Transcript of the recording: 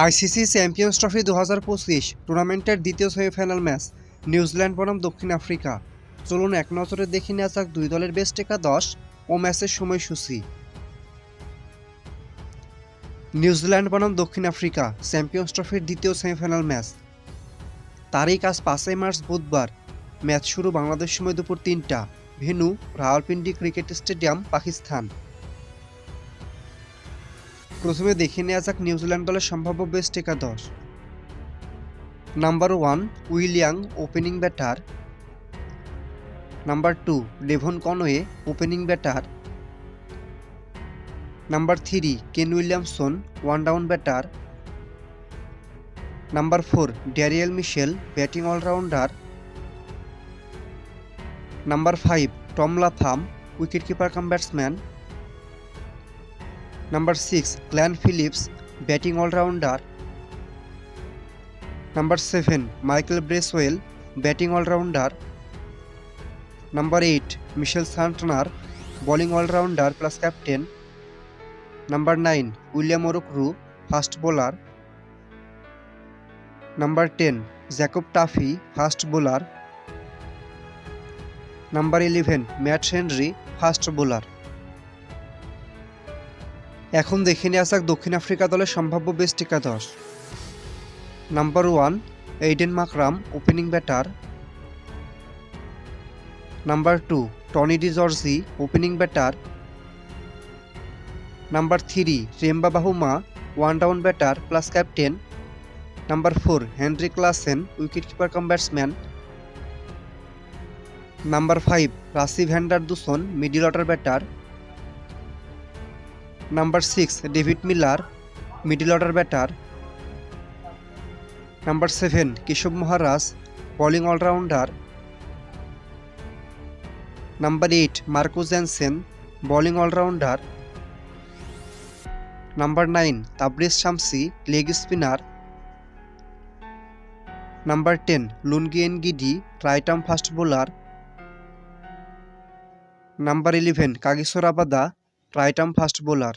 ICC champions trophy দু হাজার পঁচিশ টুর্নামেন্টের দ্বিতীয় সেমিফাইনাল ম্যাচ, নিউজিল্যান্ড বনাম দক্ষিণ আফ্রিকা। চলুন এক নজরে দেখে নেওয়া যাক দুই দলের বেস্ট টেকা দশ ও ম্যাচের সময়সূচি। নিউজিল্যান্ড বনাম দক্ষিণ আফ্রিকা, চ্যাম্পিয়ন্স ট্রফির দ্বিতীয় সেমিফাইনাল ম্যাচ। তারিখ আজ পাঁচই মার্চ বুধবার। ম্যাচ শুরু বাংলাদেশ সময় দুপুর তিনটা। Venue Rawalpindi cricket stadium, Pakistan. প্রথমে দেখে নেওয়া যাক নিউজিল্যান্ড দলের সম্ভাব্য বেস্ট একাদশ। Number one Will Young opening batter. Number two Devon Conway opening batter. Number three Kane Williamson one down batter. Number four Daryl Mitchell batting allrounder. Number five Tom Latham wicket keeper cum batsman. Number six Glenn Phillips batting allrounder number seven Michael Bracewell batting allrounder number eight Mitchell Santner bowling allrounder plus captain number nine William O'Rourke fast bowler number ten Jacob Duffy fast bowler number eleven Matt Henry fast bowler এখন দেখে নেওয়া যাক দক্ষিণ Africa দলের সম্ভাব্য best একাদশ। Number one Aiden Markram opening batter number two Tony de Zorzi opening batter number three Temba Bavuma one down batter plus captain number four Heinrich Klaasen wicket keeper cum batsman number five Rassie van der Dussen middle order batter number six, David Miller, middle order batter. Number seven, Keshav Maharaj, bowling allrounder. Number eight, Marco Jansen bowling allrounder. Number nine, Tabraiz Shamsi, leg spinner. Number ten, Lungi Ngidi, right arm fast bowler. Number eleven Kagiso Rabada, right arm fast bowler.